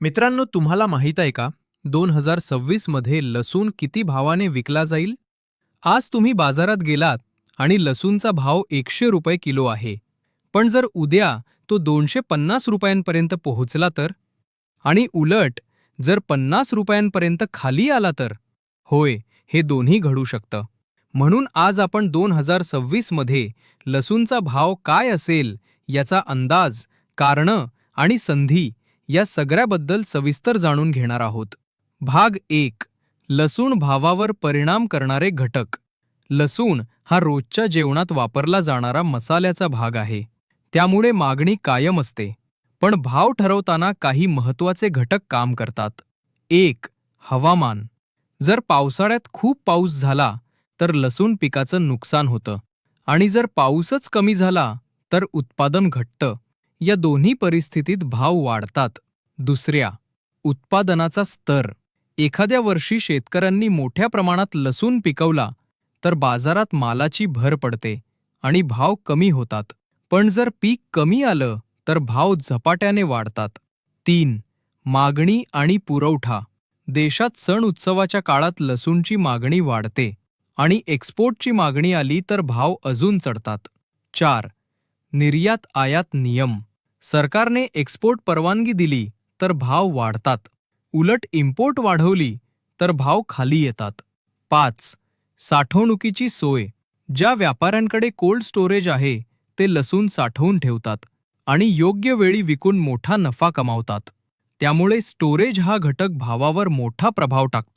मित्रांनो तुम्हाला माहीत आहे का? दोन हजार सव्वीसमध्ये लसूण किती भावाने विकला जाईल? आज तुम्ही बाजारात गेलात आणि लसूणचा भाव एकशे रुपये किलो आहे. पण जर उद्या तो दोनशे पन्नास रुपयांपर्यंत पोहोचला तर? आणि उलट जर पन्नास रुपयांपर्यंत खाली आला तर? होय हे दोन्ही घडू शकतं. म्हणून आज आपण दोन हजार सव्वीसमध्ये लसूणचा भाव काय असेल याचा अंदाज कारणं आणि संधी या सगळ्याबद्दल सविस्तर जाणून घेणार आहोत. भाग एक लसूण भावावर परिणाम करणारे घटक. लसूण हा रोजच्या जेवणात वापरला जाणारा मसाल्याचा भाग आहे. त्यामुळे मागणी कायम असते. पण भाव ठरवताना काही महत्त्वाचे घटक काम करतात. एक हवामान. जर पावसाळ्यात खूप पाऊस झाला तर लसूण पिकाचं नुकसान होतं. आणि जर पाऊसच कमी झाला तर उत्पादन घटतं. या दोन्ही परिस्थितीत भाव वाढतात. दुसऱ्या उत्पादनाचा स्तर. एखाद्या वर्षी शेतकऱ्यांनी मोठ्या प्रमाणात लसूण पिकवला तर बाजारात मालाची भर पडते आणि भाव कमी होतात. पण जर पीक कमी आलं तर भाव झपाट्याने वाढतात. तीन मागणी आणि पुरवठा. देशात सण उत्सवाच्या काळात लसूणची मागणी वाढते आणि एक्सपोर्टची मागणी आली तर भाव अजून चढतात. चार निर्यात आयात नियम. सरकारने एक्सपोर्ट परवानगी दिली तर भाव वाढतात. उलट इम्पोर्ट वाढवली तर भाव खाली येतात. पाच साठवणुकीची सोय. ज्या व्यापाऱ्यांकडे कोल्ड स्टोरेज आहे ते लसूण साठवून ठेवतात आणि योग्य वेळी विकून मोठा नफा कमावतात. त्यामुळे स्टोरेज हा घटक भावावर मोठा प्रभाव टाकतो.